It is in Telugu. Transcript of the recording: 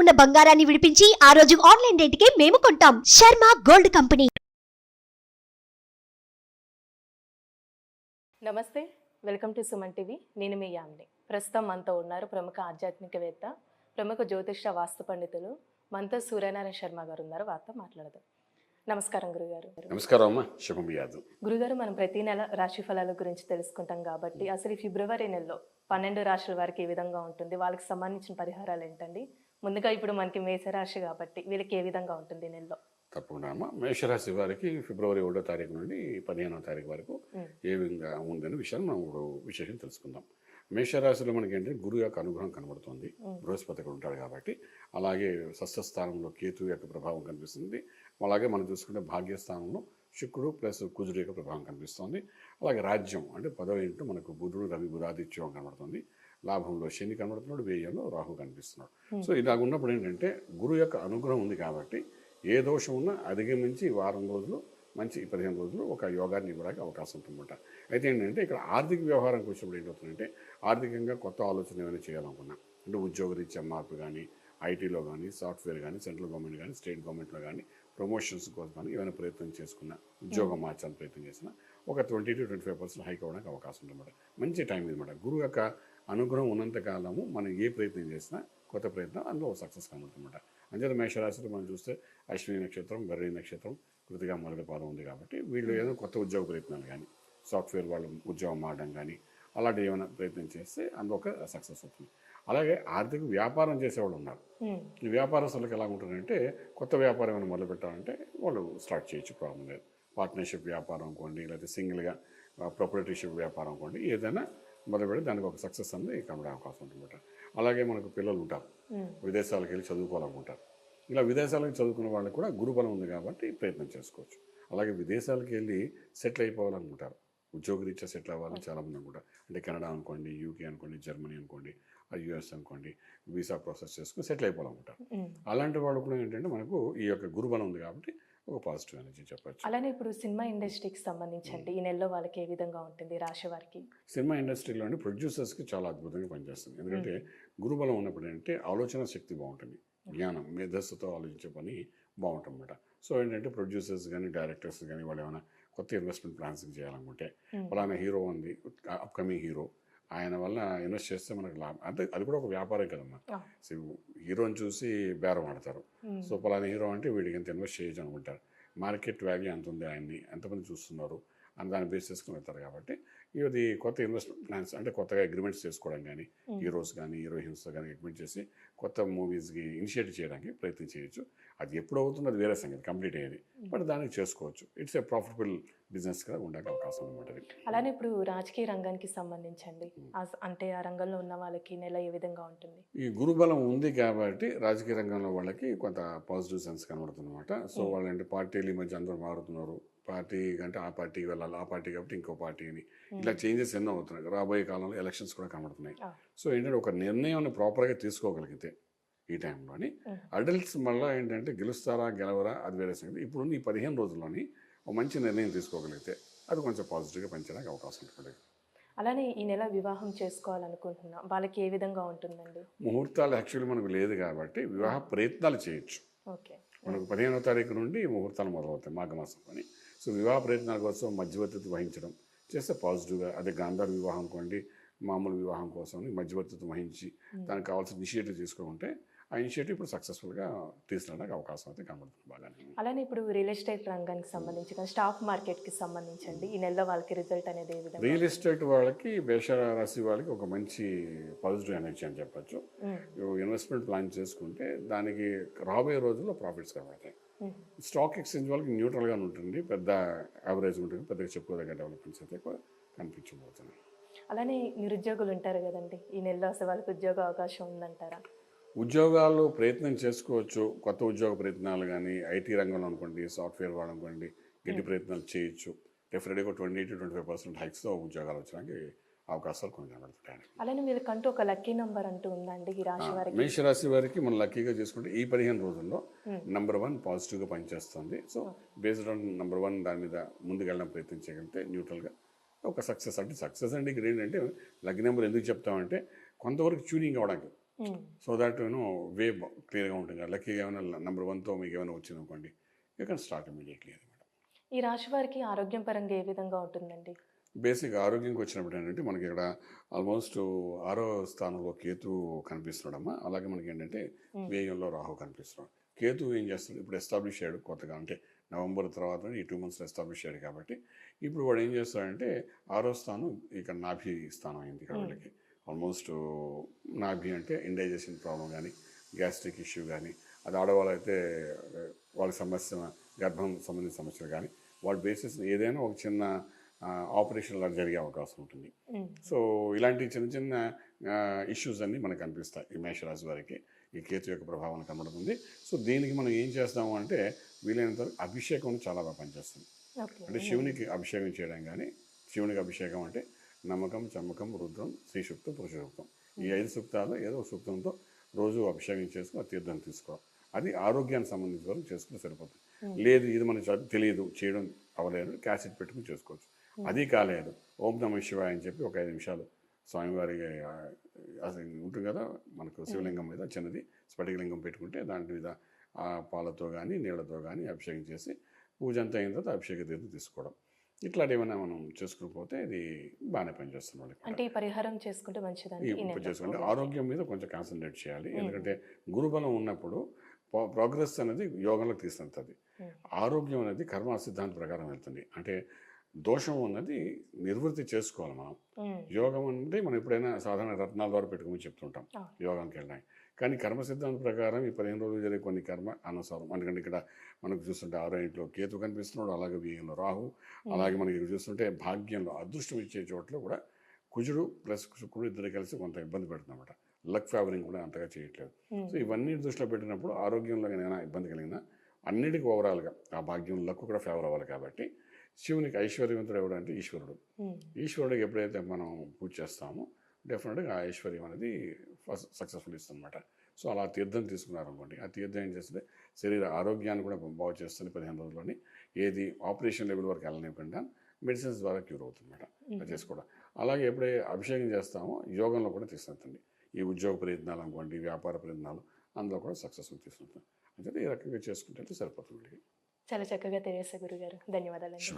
ఉన్న బంగారాన్ని విడిపించి ఆ రోజు ఆన్లైన్ రేటుకే మేము కొంటాం. Sharma gold company. నమస్తే. Welcome to Suman TV. నేను మీ యామ్ని. ప్రస్తుతం మనతో ఉన్నారు ప్రముఖ ఆధ్యాత్మికవేత్త ప్రముఖ జ్యోతిష వాస్తు పండితులు మనతో సూర్యనారాయణ శర్మ గారు ఉన్నారు. వారితో మాట్లాడదాం. నమస్కారం గురుగారు. నమస్కారం అమ్మా. శుభం యాదవ్ గురుగారు మనం ప్రతి నెల రాశి ఫలాల గురించి తెలుసుకుంటాం కాబట్టి అసలు ఈ ఫిబ్రవరి నెలలో పన్నెండు రాశుల వారికి ఏ విధంగా ఉంటుంది? వాళ్ళకి సంబంధించిన పరిహారాలు ఏంటండి? ముందుగా ఇప్పుడు మనకి మేషరాశి కాబట్టి వీళ్ళకి ఏ విధంగా ఉంటుంది నెలలో? తప్పకుండా అమ్మా. మేషరాశి వారికి ఫిబ్రవరి ఒకటో తారీఖు నుండి పదిహేనవ తారీఖు వరకు. ఏ విధంగా ఉందనే విషయాన్ని మనం ఇప్పుడు విశేషం తెలుసుకుందాం. మేషరాశిలో మనకి ఏంటంటే గురువు యొక్క అనుగ్రహం కనబడుతుంది. బృహస్పతి ఉంటాడు కాబట్టి అలాగే స్థానంలో కేతు యొక్క ప్రభావం కనిపిస్తుంది. అలాగే మనం చూసుకుంటే భాగ్యస్థానంలో శుక్రుడు ప్లస్ కుజుడు యొక్క ప్రభావం కనిపిస్తుంది. అలాగే రాజ్యం అంటే పదవి ఇంటూ మనకు బుధుడు రవి బుధాదిత్యం కనబడుతుంది. లాభంలో శని కనబడుతున్నాడు వ్యయంలో రాహు కనిపిస్తున్నాడు. సో ఇలాగ ఉన్నప్పుడు ఏంటంటే గురువు యొక్క అనుగ్రహం ఉంది కాబట్టి ఏ దోషం ఉన్నా అధిగమించి వారం రోజులు మంచి పదిహేను రోజులు ఒక యోగాన్ని ఇవ్వడానికి అవకాశం ఉంటుందన్నమాట అయితే ఏంటంటే ఇక్కడ ఆర్థిక వ్యవహారానికి వచ్చినప్పుడు ఏంటవుతుందంటే ఆర్థికంగా కొత్త ఆలోచన ఏమైనా చేయాలనుకున్నా అంటే ఉద్యోగరీత్యా మార్పు కానీ ఐటీలో కానీ సాఫ్ట్వేర్ కానీ సెంట్రల్ గవర్నమెంట్ కానీ స్టేట్ గవర్నమెంట్లో కానీ ప్రమోషన్స్ కోసం ఏమైనా ప్రయత్నం చేసుకున్నా ఉద్యోగం మార్చాలని ప్రయత్నం చేసినా ఒక twenty to twenty five percent hike అవ్వడానికి అవకాశం ఉందన్నమాట మంచి టైం ఇదన్నమాట గురువు యొక్క అనుగ్రహం ఉన్నంత కాలము మనం ఏ ప్రయత్నం చేసినా కొత్త ప్రయత్నం అందులో సక్సెస్ కనబడుతుందన్నమాట అంచేత మేషరాశిలో మనం చూస్తే అశ్విని నక్షత్రం గర్రి నక్షత్రం కృతిగా మొదటి పాదం ఉంది కాబట్టి వీళ్ళు ఏదో కొత్త ఉద్యోగ ప్రయత్నాలు కానీ సాఫ్ట్వేర్ వాళ్ళు ఉద్యోగం మారడం కానీ అలాంటివి ఏమైనా ప్రయత్నం చేస్తే అందులో ఒక సక్సెస్ అవుతుంది అలాగే ఆర్థిక వ్యాపారం చేసేవాళ్ళు ఉన్నారు. ఈ వ్యాపారస్తులకు ఎలా ఉంటుందంటే కొత్త వ్యాపారం ఏమైనా మొదలు పెట్టాలంటే వాళ్ళు స్టార్ట్ చేయొచ్చు ప్రాబ్లం లేదు. పార్ట్నర్షిప్ వ్యాపారం అనుకోండి లేకపోతే సింగిల్గా ప్రొపరేటర్షిప్ వ్యాపారం అనుకోండి ఏదైనా మొదలు పెడితే దానికి ఒక సక్సెస్ అనేది కనబడే అవకాశం ఉంటుందన్నమాట. అలాగే మనకు పిల్లలు ఉంటారు. విదేశాలకు వెళ్ళి చదువుకోవాలనుకుంటారు. ఇలా విదేశాలకు చదువుకున్న వాళ్ళకి కూడా గురుబలం ఉంది కాబట్టి ప్రయత్నం చేసుకోవచ్చు. అలాగే విదేశాలకు వెళ్ళి సెటిల్ అయిపోవాలనుకుంటారు. ఉద్యోగరీత్యా సెటిల్ అవ్వాలని చాలామంది అనుకుంటారు. అంటే కెనడా అనుకోండి యూకే అనుకోండి జర్మనీ అనుకోండి యుఎస్ అనుకోండి వీసా ప్రాసెస్ చేసుకుని సెటిల్ అయిపోవాలనుకుంటారు. అలాంటి వాళ్ళు కూడా ఏంటంటే మనకు ఈ యొక్క గురుబలం ఉంది కాబట్టి ఒక పాజిటివ్ ఎనర్జీ చెప్పచ్చు. అలానే ఇప్పుడు సినిమా ఇండస్ట్రీకి సంబంధించండి ఈ నెలలో వాళ్ళకి ఏ విధంగా ఉంటుంది రాశి వారికి? సినిమా ఇండస్ట్రీలోని ప్రొడ్యూసర్స్కి చాలా అద్భుతంగా పనిచేస్తుంది. ఎందుకంటే గురుబలం ఉన్నప్పుడు ఏంటంటే ఆలోచన శక్తి బాగుంటుంది జ్ఞానం మేధస్సుతో ఆలోచించే పని బాగుంటుందన్నమాట. సో ఏంటంటే ప్రొడ్యూసర్స్ కానీ డైరెక్టర్స్ కానీ వాళ్ళు ఏమైనా కొత్త ఇన్వెస్ట్మెంట్ ప్లాన్స్ చేయాలనుకుంటే ఫలానా హీరో ఉంది అప్కమింగ్ హీరో ఆయన వల్ల ఇన్వెస్ట్ చేస్తే మనకు లాభం. అంటే అది కూడా ఒక వ్యాపారం కదమ్మా. హీరోని చూసి బేరం ఆడతారు. సో పలానా హీరో అంటే వీడికి ఎంత ఇన్వెస్ట్ చేయొచ్చు అనుకుంటారు. మార్కెట్ వాల్యూ ఎంత ఉంది ఆయన్ని? ఎంతమంది చూస్తున్నారు? అని దాన్ని బేస్ చేసుకుని వెళ్తారు కాబట్టి ఇది కొత్త ఇన్వెస్ట్మెంట్ ప్లాన్స్ అంటే కొత్తగా అగ్రిమెంట్స్ చేసుకోవడం కానీ. హీరోస్ కానీ హీరోయిన్స్తో కానీ అగ్రిమెంట్ చేసి కొత్త మూవీస్కి ఇనిషియేట్ చేయడానికి ప్రయత్నం చేయొచ్చు. అది ఎప్పుడు అవుతుందో అది వేరే సంగతి కంప్లీట్ అయ్యేది. బట్ దానికి చేసుకోవచ్చు. ఇట్స్ ఏ ప్రాఫిటబుల్ బిజినెస్గా ఉండడానికి అవకాశం అనమాట అలానే ఇప్పుడు రాజకీయ రంగానికి సంబంధించండి. అంటే ఆ రంగంలో ఉన్న వాళ్ళకి నెల ఏ విధంగా ఉంటుంది? ఈ గురుబలం ఉంది కాబట్టి రాజకీయ రంగంలో వాళ్ళకి కొంత పాజిటివ్ సెన్స్ కనబడుతుంది అనమాట సో. వాళ్ళంటే పార్టీలు ఈ మధ్య అందరూ మారుతున్నారు. పార్టీ కంటే ఆ పార్టీకి వెళ్ళాలి ఆ పార్టీ కాబట్టి ఇంకో పార్టీ అని ఇలా చేంజెస్ ఎన్నో అవుతున్నాయి. రాబోయే కాలంలో ఎలక్షన్స్ కూడా కనబడుతున్నాయి. సో ఏంటంటే ఒక నిర్ణయం ప్రాపర్గా తీసుకోగలిగితే ఈ టైంలోని. అడల్ట్స్ మళ్ళీ ఏంటంటే గెలుస్తారా గెలవరా అది వేరే సంగతి. ఇప్పుడు ఈ పదిహేను రోజుల్లోని ఒక మంచి నిర్ణయం తీసుకోగలిగితే అది కొంచెం పాజిటివ్గా పెంచడానికి అవకాశం ఉంటుంది. అలానే ఈ నెల వివాహం చేసుకోవాలనుకుంటున్నా వాళ్ళకి ఏ విధంగా ఉంటుందండి? ముహూర్తాలు యాక్చువల్లీ మనకు లేదు కాబట్టి వివాహ ప్రయత్నాలు చేయొచ్చు. ఓకే. మనకు పదిహేనవ తారీఖు నుండి ముహూర్తాలు మొదలవుతాయి మాఘమాసం అని సో వివాహ ప్రయత్నాల కోసం మధ్యవర్తిత్వం వహించడం. చేస్తే పాజిటివ్గా అదే గాంధార వివాహం అనుకోండి మామూలు వివాహం కోసం మధ్యవర్తిత్వం వహించి దానికి కావాల్సిన ఇనిషియేటివ్ తీసుకుంటే ఆ ఇనిషియేటివ్ ఇప్పుడు సక్సెస్ఫుల్గా తీసుకురావడానికి అవకాశం అయితే కనబడుతుంది బాగానే. అలానే ఇప్పుడు రియల్ ఎస్టేట్ రంగానికి సంబంధించి స్టాక్ మార్కెట్కి సంబంధించండి ఈ నెలలో వాళ్ళకి రిజల్ట్ అనేది రియల్ ఎస్టేట్ వాళ్ళకి రాశి వాళ్ళకి ఒక మంచి పాజిటివ్ ఎనర్జీ అని చెప్పచ్చు. ఇన్వెస్ట్మెంట్ ప్లాన్ చేసుకుంటే దానికి రాబోయే రోజుల్లో ప్రాఫిట్స్ కనబడతాయి. స్టాక్ ఎక్స్చేంజ్ వాళ్ళకి న్యూట్రల్గా ఉంటుంది. పెద్ద యావరేజ్ ఉంటుంది. పెద్దగా చెప్పుకోదగ్గ డెవలప్మెంట్స్ అయితే ఎక్కువ కనిపించబోతున్నాయి. అలానే నిరుద్యోగులు ఉంటారు కదండి. ఈ నెలలో అసలు వాళ్ళకి ఉద్యోగ అవకాశం ఉందంటారా? ఉద్యోగాలు ప్రయత్నం చేసుకోవచ్చు. కొత్త ఉద్యోగ ప్రయత్నాలు కానీ ఐటీ రంగంలో అనుకోండి సాఫ్ట్వేర్ వాళ్ళు అనుకోండి గట్టి ప్రయత్నాలు చేయొచ్చు. డెఫినెట్గా twenty to twenty five percent హైక్స్తో ఉద్యోగాలు వచ్చడానికి అవకాశాలు కొన్ని కనబడుతుంటాయి అలానే వీళ్ళకంటూ ఒక లక్కీ నంబర్ అంటూ ఉందండి ఈ రాశి వారికి. మేషరాశి వారికి మనం లక్కీగా చేసుకుంటే ఈ పదిహేను రోజుల్లో. నంబర్ వన్ పాజిటివ్గా పనిచేస్తుంది. So based on number one దాని మీద ముందుకెళ్ళడం ప్రయత్నం చేయగలిగితే న్యూట్రల్గా ఒక సక్సెస్ అంటే సక్సెస్ అంటే ఇక్కడ ఏంటంటే లక్కీ నెంబర్ ఎందుకు చెప్తామంటే కొంతవరకు ట్యూనింగ్ అవ్వడానికి. సో దట్ యూనో వే క్లియర్గా ఉంటుంది కదా లక్కీ ఏమైనా నెంబర్ వన్తో మీకు ఏమైనా వచ్చింది అనుకోండి యూ కెన్ స్టార్ట్ ఇమీడియట్లీ అది మేడం ఈ రాశి వారికి ఆరోగ్యం పరంగా ఏ విధంగా ఉంటుందండి? బేసిక్ ఆరోగ్యంకి వచ్చినప్పుడు ఏంటంటే మనకి ఇక్కడ ఆల్మోస్ట్ ఆరో స్థానంలో కేతు కనిపిస్తున్నాడమ్మా. అలాగే మనకి ఏంటంటే వ్యయంలో రాహు కనిపిస్తున్నాడు. కేతు ఏం చేస్తాడు ఇప్పుడు ఎస్టాబ్లిష్ అయ్యాడు కొత్తగా. అంటే నవంబర్ తర్వాత ఈ టూ మంత్స్లో ఎస్టాబ్లిష్ అయ్యాడు కాబట్టి ఇప్పుడు వాడు ఏం చేస్తాడంటే ఆరో స్థానం ఇక్కడ నాభి స్థానం అయింది ఇక్కడ వాళ్ళకి ఆల్మోస్ట్ నాభి అంటే ఇండైజెషన్ ప్రాబ్లం కానీ గ్యాస్ట్రిక్ ఇష్యూ కానీ అది ఆడవాళ్ళైతే వాళ్ళ సమస్య గర్భం సంబంధించిన సమస్యలు కానీ వాళ్ళ బేసిస్ ఏదైనా ఒక చిన్న ఆపరేషన్ లాగా జరిగే అవకాశం ఉంటుంది. సో ఇలాంటి చిన్న చిన్న ఇష్యూస్ అన్నీ మనకు కనిపిస్తాయి ఈ మేషరాశి వారికి. ఈ కేతు యొక్క ప్రభావం కనబడుతుంది సో దీనికి మనం ఏం చేస్తాము అంటే వీలైనంత అభిషేకం చాలా బాగా పనిచేస్తుంది. అంటే శివునికి అభిషేకం చేయడం కానీ శివునికి అభిషేకం అంటే నమ్మకం చమ్మకం రుద్రం శ్రీ సూక్తం పురుష సూక్తం. ఈ ఐదు సూక్తాలు ఏదో ఒక సూక్తంతో రోజు అభిషేకం చేసుకుని తీర్థం తీసుకోవాలి అది ఆరోగ్యానికి సంబంధించిన వరకు చేసుకుని సరిపోతుంది. లేదు ఇది మనకి తెలియదు చేయడం అవ్వలేదు క్యాసెట్ పెట్టుకుని చేసుకోవచ్చు. అది కాలేదు. ఓం నమ శివాయ అని చెప్పి ఒక ఐదు నిమిషాలు స్వామివారి అసలు ఉంటుంది కదా మనకు శివలింగం మీద చిన్నది స్ఫటికలింగం పెట్టుకుంటే దాని మీద ఆ పాలతో కానీ నీళ్ళతో కానీ అభిషేకం చేసి పూజ అంతా అయిన తర్వాత అభిషేక తీర్థం తీసుకోవడం. ఇట్లాంటి ఏమైనా మనం చేసుకుని పోతే ఇది బాగానే పనిచేస్తుంది వాళ్ళకి అంటే ఈ పరిహారం చేసుకుంటే నెలలో. చేసుకుంటే ఆరోగ్యం మీద కొంచెం కాన్సన్ట్రేట్ చేయాలి. ఎందుకంటే గురుబలం ఉన్నప్పుడు ప్రోగ్రెస్ అనేది యోగంలో తీసుకుంటుంది. ఆరోగ్యం అనేది కర్మ సిద్ధాంత ప్రకారం వెళ్తుంది. అంటే దోషం ఉన్నది నిర్వృత్తి చేసుకోవాలి మనం. యోగం అంటే మనం ఎప్పుడైనా సాధారణ రత్నాల ద్వారా పెట్టుకోమని చెప్తుంటాం. యోగానికి వెళ్ళడానికి కానీ కర్మ సిద్ధాంత ప్రకారం ఈ పదిహేను రోజులు జరిగే కొన్ని కర్మ అనుసారం ఎందుకంటే ఇక్కడ మనకు చూస్తుంటే ఆరో ఇంట్లో కేతు కనిపిస్తున్నాడు అలాగే వ్యయంలో రాహు అలాగే మనకి చూస్తుంటే భాగ్యంలో అదృష్టం ఇచ్చే చోట్ల కూడా కుజుడు ప్లస్ శుక్రుడు ఇద్దరు కలిసి కొంత ఇబ్బంది పెడుతుందన్నమాట లక్ ఫేవరింగ్ కూడా అంతగా చేయట్లేదు. సో ఇవన్నీ దృష్టిలో పెట్టినప్పుడు ఆరోగ్యంలో ఏదైనా ఇబ్బంది కలిగినా అన్నిటికీ ఓవరాల్గా ఆ భాగ్యం లక్ కూడా ఫేవర్ అవ్వాలి కాబట్టి శివునికి ఐశ్వర్యవంతుడు ఎవడు అంటే ఈశ్వరుడు. ఈశ్వరుడికి ఎప్పుడైతే మనం పూజ చేస్తామో డెఫినెట్గా ఆ ఐశ్వర్యం అనేది ఫస్ట్ సక్సెస్ఫుల్ ఇస్తుందన్నమాట. సో అలా తీర్థం తీసుకున్నారనుకోండి ఆ తీర్థం ఏం చేస్తుంది? శరీర ఆరోగ్యాన్ని కూడా బాగు చేస్తుంది పదిహేను రోజుల్లోని. ఏది? ఆపరేషన్ లెవెల్ వరకు వెళ్ళనివ్వకుండా మెడిసిన్స్ ద్వారా క్యూర్ అవుతుందన్నమాట. అది చేసుకోవడం. అలాగే ఎప్పుడైతే అభిషేకం చేస్తామో యోగంలో కూడా తీసుకుంటుంది ఈ ఉద్యోగ ప్రయత్నాలు అనుకోండి వ్యాపార ప్రయత్నాలు అందులో కూడా సక్సెస్ఫుల్ తీసుకుంటుంది. అంటే ఈ రకంగా చేసుకుంటే సరిపోతుంది. చాలా చక్కగా తెలియసే గురుగారు. ధన్యవాదాలండి.